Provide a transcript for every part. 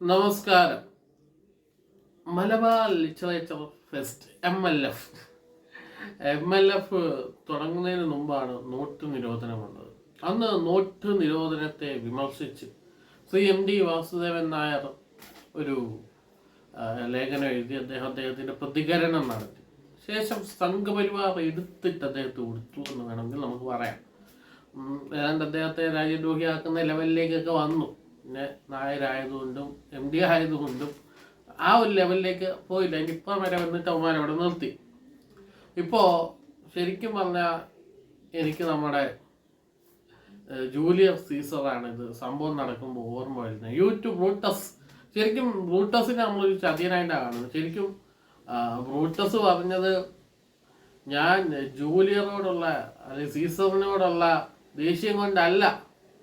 നമസ്കാരം. Malabar literature fest M L F M L F തുടങ്ങുന്നതിന് മുമ്പാണ് നോട്ട് നിരോധനം വന്നത് അന്ന് നോട്ട് നിരോധനത്തെ വിമർശിച്ച് ശ്രീ എം ഡി വാസുദേവൻ നായർ ഒരു ലേഖനം എഴുതി അദ്ദേഹം അദ്ദേഹത്തിന്റെ പ്രതികരണം നടത്തി. ശേഷം സംഘപരിവാർ എടുത്തിട്ട് അദ്ദേഹത്തെ കൊടുത്തു എന്ന് വേണമെങ്കിൽ നമുക്ക് പറയാം. ഏതാണ്ട് അദ്ദേഹത്തെ രാജ്യദ്രോഹിയാക്കുന്ന ലെവലിലേക്കൊക്കെ വന്നു. പിന്നെ നായരായതുകൊണ്ടും എം ഡി ആയതുകൊണ്ടും ആ ഒരു ലെവലിലേക്ക് പോയില്ല. ഇപ്പം വരെ വന്നിട്ട് അവന്മാർ അവിടെ നിർത്തി. ഇപ്പോൾ ശരിക്കും പറഞ്ഞാൽ എനിക്ക് നമ്മുടെ ജൂലിയസ് സീസറാണ് ഇത് സംഭവം നടക്കുമ്പോൾ ഓർമ്മ വരുന്നത്. You too Brutus. ശരിക്കും ബ്രൂട്ടസിനെ നമ്മളൊരു ചതിയനായിട്ടാണ് കാണുന്നത്. ശരിക്കും ബ്രൂട്ടസ് പറഞ്ഞത് ഞാൻ ജൂലിയറോടുള്ള അല്ലെങ്കിൽ സീസറിനോടുള്ള ദേഷ്യം കൊണ്ടല്ല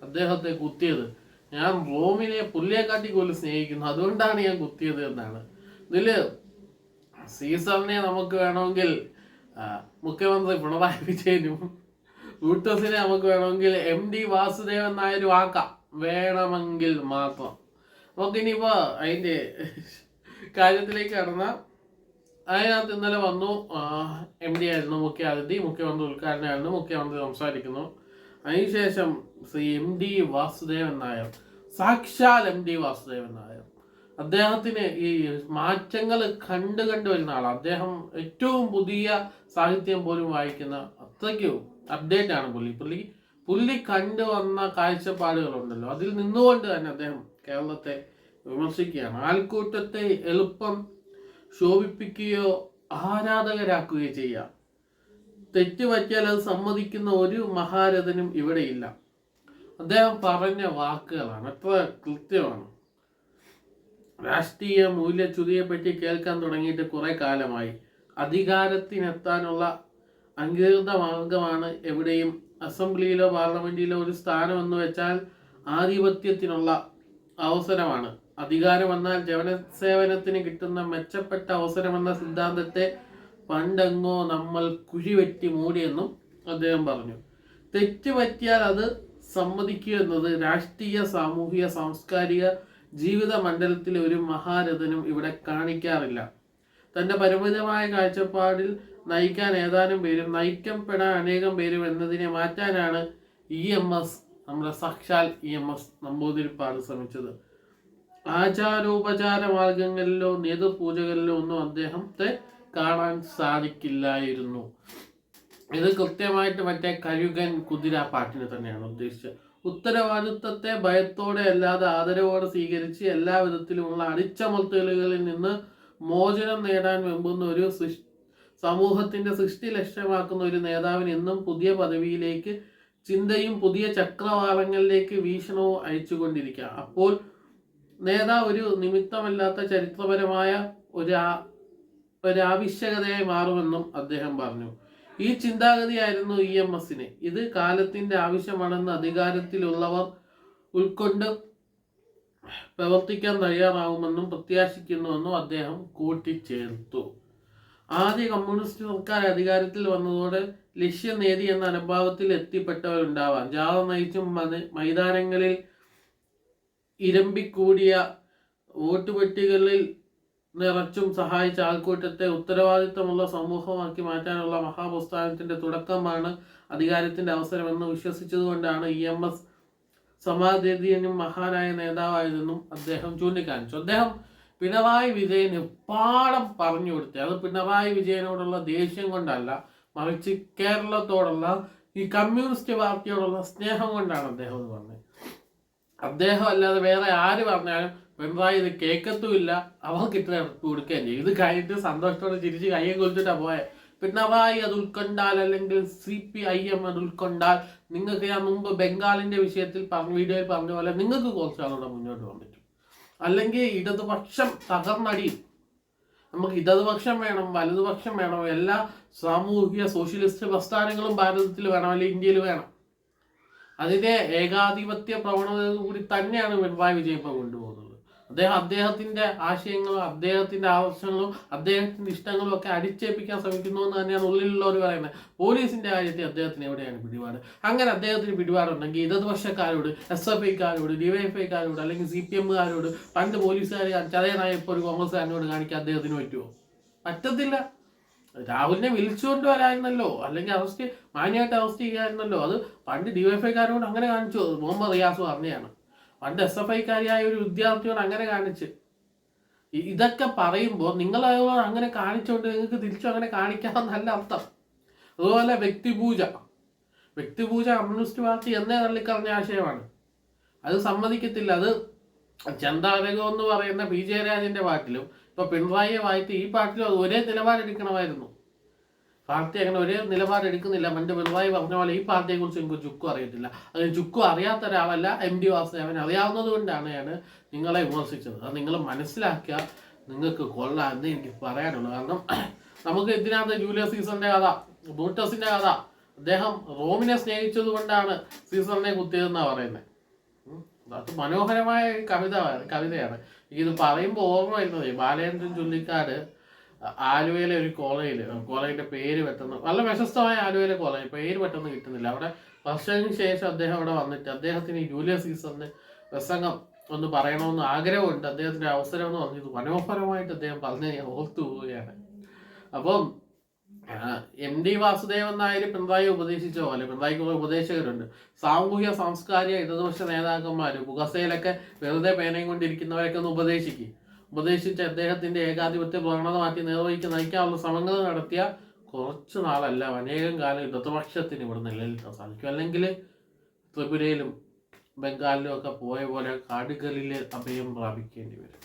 അദ്ദേഹത്തെ കുത്തിയത്. ഞാൻ റോമിനെ പുല്ലേക്കാട്ടി പോലും സ്നേഹിക്കുന്നു. അതുകൊണ്ടാണ് ഞാൻ കുത്തിയത് എന്നാണ്. ഇതിൽ സീസറിനെ നമുക്ക് വേണമെങ്കിൽ മുഖ്യമന്ത്രി പിണറായി വിജയനും ബൂട്ടസിനെ നമുക്ക് വേണമെങ്കിൽ എം ഡി വാസുദേവൻ നായരും ആക്കാം. വേണമെങ്കിൽ മാത്രം. നമുക്ക് ഇനിയിപ്പോ അതിന്റെ കാര്യത്തിലേക്ക് കടന്ന. അതിനകത്ത് ഇന്നലെ വന്നു എം ഡി ആയിരുന്നു മുഖ്യ അതിഥി മുഖ്യമന്ത്രി ഉദ്ഘാടനമായിരുന്നു മുഖ്യമന്ത്രി സംസാരിക്കുന്നു. അതിനുശേഷം ശ്രീ എം ഡി വാസുദേവൻ നായർ സാക്ഷാൽ എം ഡി വാസുദേവൻ നായർ. അദ്ദേഹത്തിന് ഈ മാറ്റങ്ങൾ കണ്ടു കണ്ടു വരുന്ന ആളാണ് അദ്ദേഹം ഏറ്റവും പുതിയ സാഹിത്യം പോലും വായിക്കുന്ന അത്രയ്ക്ക് അപ്ഡേറ്റ് ആണ് പുള്ളി. പുള്ളി പുള്ളി കണ്ടു വന്ന കാഴ്ചപ്പാടുകളുണ്ടല്ലോ. അതിൽ നിന്നുകൊണ്ട് തന്നെ അദ്ദേഹം കേരളത്തെ വിമർശിക്കുകയാണ്. ആൾക്കൂട്ടത്തെ എളുപ്പം ശോഭിപ്പിക്കുകയോ ആരാധകരാക്കുകയോ ചെയ്യാം തെറ്റ് പറ്റിയാൽ അത് സമ്മതിക്കുന്ന ഒരു മഹാരഥനും ഇവിടെയില്ല. അദ്ദേഹം പറഞ്ഞ വാക്കുകളാണ് എത്ര കൃത്യമാണ്. രാഷ്ട്രീയ മൂല്യച്യുതിയെ പറ്റി കേൾക്കാൻ തുടങ്ങിയിട്ട് കുറെ കാലമായി. അധികാരത്തിനെത്താനുള്ള അംഗീകൃത മാർഗമാണ് എവിടെയും അസംബ്ലിയിലോ പാർലമെന്റിലോ ഒരു സ്ഥാനം എന്ന് വെച്ചാൽ ആധിപത്യത്തിനുള്ള അവസരമാണ്. അധികാരം എന്നാൽ ജനസേവനത്തിന് കിട്ടുന്ന മെച്ചപ്പെട്ട അവസരമെന്ന സിദ്ധാന്തത്തെ പണ്ടെങ്ങോ നമ്മൾ കുഴി കുഴിവെട്ടി മൂടിയെന്നും അദ്ദേഹം പറഞ്ഞു. തെറ്റ് പറ്റിയാൽ അത് സമ്മതിക്കുക എന്നത് രാഷ്ട്രീയ സാമൂഹിക സാംസ്കാരിക ജീവിത മണ്ഡലത്തിലെ ഒരു മഹാരഥനും ഇവിടെ കാണിക്കാറില്ല. തന്റെ പരിമിതമായ കാഴ്ചപ്പാടിൽ നയിക്കാൻ ഏതാനും പേരും നയിക്കപ്പെടാൻ അനേകം പേരും എന്നതിനെ മാറ്റാനാണ് ഇ എം എസ് നമ്മുടെ സാക്ഷാൽ ഇ എം എസ് നമ്പൂതിരിപ്പാട് ശ്രമിച്ചത്. ആചാരോപചാര മാർഗങ്ങളിലോ നേതൃപൂജകളിലോ ഒന്നും അദ്ദേഹത്തെ കാണാൻ സാധിക്കില്ലായിരുന്നു. ഇത് കൃത്യമായിട്ട് മറ്റേ കരുകൻ കുതിര പാട്ടിനെ തന്നെയാണ് ഉദ്ദേശിച്ചത്. ഉത്തരവാദിത്വത്തെ ഭയത്തോടെ അല്ലാതെ ആദരവോടെ സ്വീകരിച്ച് എല്ലാ വിധത്തിലുമുള്ള അടിച്ചമർത്തലുകളിൽ നിന്ന് മോചനം നേടാൻ വെമ്പുന്ന ഒരു സമൂഹത്തിന്റെ സൃഷ്ടി ലക്ഷ്യമാക്കുന്ന ഒരു നേതാവിന് എന്നും പുതിയ പദവിയിലേക്ക് ചിന്തയും പുതിയ ചക്രവാളങ്ങളിലേക്ക് വീക്ഷണവും അയച്ചുകൊണ്ടിരിക്കുക അപ്പോൾ നേതാവ് ഒരു നിമിത്തമല്ലാത്ത ചരിത്രപരമായ ഒരു ആ- ഒരു ആവശ്യകതയായി മാറുമെന്നും അദ്ദേഹം പറഞ്ഞു. ഈ ചിന്താഗതിയായിരുന്നു ഇ എം എസിന്. ഇത് കാലത്തിന്റെ ആവശ്യമാണെന്ന് അധികാരത്തിലുള്ളവർ ഉൾക്കൊണ്ട് പ്രവർത്തിക്കാൻ തയ്യാറാവുമെന്നും പ്രത്യാശിക്കുന്നുവെന്നും അദ്ദേഹം കൂട്ടിച്ചേർത്തു. ആദ്യ കമ്മ്യൂണിസ്റ്റ് സർക്കാർ അധികാരത്തിൽ വന്നതോടെ ലക്ഷ്യം നേടി എന്ന അനുഭാവത്തിൽ എത്തിപ്പെട്ടവരുണ്ടാവാം. ജാഥ നയിച്ചും മത- മൈതാനങ്ങളിൽ ഇരമ്പിക്കൂടിയ വോട്ട് പെട്ടികളിൽ നിറച്ചും സഹായിച്ച ആൾക്കൂട്ടത്തെ ഉത്തരവാദിത്തമുള്ള സമൂഹമാക്കി മാറ്റാനുള്ള മഹാപ്രസ്ഥാനത്തിന്റെ തുടക്കമാണ് അധികാരത്തിന്റെ അവസരമെന്ന് വിശ്വസിച്ചതുകൊണ്ടാണ് ഇ എം എസ് സമാധിനും മഹാനായ നേതാവായതെന്നും അദ്ദേഹം ചൂണ്ടിക്കാണിച്ചു. അദ്ദേഹം പിണറായി വിജയൻ എപ്പാടം പറഞ്ഞു കൊടുത്തു. അത് പിണറായി വിജയനോടുള്ള ദേഷ്യം കൊണ്ടല്ല മറിച്ച് കേരളത്തോടുള്ള ഈ കമ്മ്യൂണിസ്റ്റ് പാർട്ടിയോടുള്ള സ്നേഹം കൊണ്ടാണ് അദ്ദേഹം എന്ന് പറഞ്ഞത്. അദ്ദേഹം അല്ലാതെ വേറെ ആര് പറഞ്ഞാലും പിണറായി ഇത് കേൾക്കത്തുമില്ല അവർക്ക് ഇത്ര കൊടുക്കുകയും ചെയ്യും. ഇത് കഴിഞ്ഞിട്ട് സന്തോഷത്തോടെ ചിരിച്ച് കയ്യെ കൊലിച്ചിട്ടാ പോയെ. പിണറായി അത് ഉൾക്കൊണ്ടാൽ അല്ലെങ്കിൽ സി പി ഐ എം അത് ഉൾക്കൊണ്ടാൽ നിങ്ങൾക്ക് ഞാൻ മുമ്പ് ബംഗാളിന്റെ വിഷയത്തിൽ പറഞ്ഞ വീഡിയോയിൽ പറഞ്ഞ പോലെ നിങ്ങൾക്ക് കുറച്ചാളൂടെ മുന്നോട്ട് പോകാൻ പറ്റും. അല്ലെങ്കിൽ ഇടതുപക്ഷം തകർന്നടിയും നമുക്ക് ഇടതുപക്ഷം വേണം വലതുപക്ഷം വേണം എല്ലാ സാമൂഹിക സോഷ്യലിസ്റ്റ് പ്രസ്ഥാനങ്ങളും ഭാരതത്തിൽ വേണം അല്ലെങ്കിൽ ഇന്ത്യയിൽ വേണം. അതിന്റെ ഏകാധിപത്യ പ്രവണത കൂടി തന്നെയാണ് പിണറായി വിജയൻ ഇപ്പം കൊണ്ടുപോകുന്നത്. അദ്ദേഹം അദ്ദേഹത്തിന്റെ ആശയങ്ങളും അദ്ദേഹത്തിന്റെ ആവശ്യങ്ങളും അദ്ദേഹത്തിന്റെ ഇഷ്ടങ്ങളും ഒക്കെ അടിച്ചേൽപ്പിക്കാൻ ശ്രമിക്കുന്നു എന്ന് തന്നെയാണ് ഉള്ളിലുള്ളവർ പറയുന്നത്. പോലീസിന്റെ കാര്യത്തിൽ അദ്ദേഹത്തിന് എവിടെയാണ് പിടിപാട്? അങ്ങനെ അദ്ദേഹത്തിന് പിടിപാടുണ്ടെങ്കിൽ ഇടതുപക്ഷക്കാരോട് എസ് എഫ് ഐക്കാരോട് ഡിവൈഎഫ്ഐക്കാരോട് അല്ലെങ്കിൽ സി പി എമ്മുകാരോട് പണ്ട് പോലീസുകാർ കാണിച്ച അതേ നായ ഇപ്പോൾ ഒരു കോൺഗ്രസ്സുകാരനോട് കാണിക്കാൻ അദ്ദേഹത്തിന് പറ്റുമോ? പറ്റത്തില്ല. രാഹുലിനെ വിളിച്ചുകൊണ്ട് വരായിരുന്നല്ലോ. അല്ലെങ്കിൽ അറസ്റ്റ് മാന്യമായിട്ട് അറസ്റ്റ് ചെയ്യായിരുന്നല്ലോ. അത് പണ്ട് ഡിവൈഎഫ്ഐക്കാരോട് അങ്ങനെ കാണിച്ചു. മുഹമ്മദ് റിയാസ് പറഞ്ഞതാണ്. പണ്ട് എസ് എഫ് ഐക്കാരിയായ ഒരു വിദ്യാർത്ഥിയോട് അങ്ങനെ കാണിച്ച്. ഇതൊക്കെ പറയുമ്പോൾ നിങ്ങൾ അങ്ങനെ കാണിച്ചുകൊണ്ട് നിങ്ങൾക്ക് തിരിച്ചു അങ്ങനെ കാണിക്കാമെന്നല്ല അർത്ഥം. അതുപോലെ വ്യക്തിപൂജ. വ്യക്തിപൂജ കമ്മ്യൂണിസ്റ്റ് പാർട്ടി എന്നേ തള്ളിക്കളഞ്ഞ ആശയമാണ്. അത് സമ്മതിക്കത്തില്ല. അത് ചന്താരകം എന്ന് പറയുന്ന പി ജയരാജന്റെ പാട്ടിലും ഇപ്പൊ പിണറായിയെ വായിച്ച് ഈ പാട്ടിലും അത് ഒരേ നിലപാടെടുക്കണമായിരുന്നു പാർട്ടി അങ്ങനെ ഒരേ നിലപാടെടുക്കുന്നില്ല പണ്ട് പിണറായി പറഞ്ഞ പോലെ ഈ പാർട്ടിയെ കുറിച്ച് എനിക്ക് ചുക്കും അറിയത്തില്ല. അത് ചുക്കും അറിയാത്ത ഒരാളല്ല എം ഡി വാസുദേവൻ. അറിയാവുന്നത് കൊണ്ടാണ് ഞാൻ നിങ്ങളെ വിമർശിച്ചത്. അത് നിങ്ങൾ മനസ്സിലാക്കിയ നിങ്ങൾക്ക് കൊള്ളാം എന്ന് എനിക്ക് പറയാനുള്ളൂ. കാരണം നമുക്ക് ഇതിനകത്ത് ജൂലിയസ് സീസറിന്റെ കഥ ബൂട്ടസിന്റെ കഥ അദ്ദേഹം റോമിനെ സ്നേഹിച്ചത് കൊണ്ടാണ് സീസറിനെ കുത്തിയതെന്നാണ് പറയുന്നത്. അത് മനോഹരമായ കവിത കവിതയാണ്. ഇത് പറയുമ്പോൾ ഓർമ്മ വരുന്നത് ബാലേന്ദ്രൻ ചുള്ളിക്കാട് ആലുവയിലെ ഒരു കോളേജിൽ കോളേജിന്റെ പേര് പെട്ടെന്ന് നല്ല പ്രശസ്തമായ ആലുവയിലെ കോളേജ് പേര് പെട്ടെന്ന് കിട്ടുന്നില്ല. അവിടെ വർഷത്തിന് ശേഷം അദ്ദേഹം അവിടെ വന്നിട്ട് അദ്ദേഹത്തിന് ജൂലിയസ് സീസറിന് പ്രസംഗം ഒന്ന് പറയണമെന്ന് ആഗ്രഹമുണ്ട്. അദ്ദേഹത്തിന്റെ അവസരം എന്ന് പറഞ്ഞത് മനോഹരമായിട്ട് അദ്ദേഹം പറഞ്ഞ് ഓർത്തു പോവുകയാണ്. അപ്പം എം ഡി വാസുദേവൻ നായർ പിണറായി ഉപദേശിച്ച പോലെ പിണറായിക്ക് ഉപദേശകരുണ്ട്. സാമൂഹ്യ സാംസ്കാരിക ഇടതുപക്ഷ നേതാക്കന്മാർ പുകസയിലൊക്കെ വെറുതെ പേനയും കൊണ്ടിരിക്കുന്നവരൊക്കെ ഒന്ന് ഉപദേശിക്കും. ഉപദേശിച്ച് അദ്ദേഹത്തിന്റെ ഏകാധിപത്യ പ്രവണത മാറ്റി നേർവഴിക്ക് നയിക്കാനുള്ള ശ്രമങ്ങൾ നടത്തിയ കുറച്ചു നാളല്ല അനേകം കാലം ഇടതുപക്ഷത്തിന് ഇവിടെ നിലനിൽക്കാൻ സാധിക്കും. അല്ലെങ്കിൽ ത്രിപുരയിലും ബംഗാളിലും ഒക്കെ പോയ പോലെ കാടുകളിൽ അഭയം പ്രാപിക്കേണ്ടി വരും.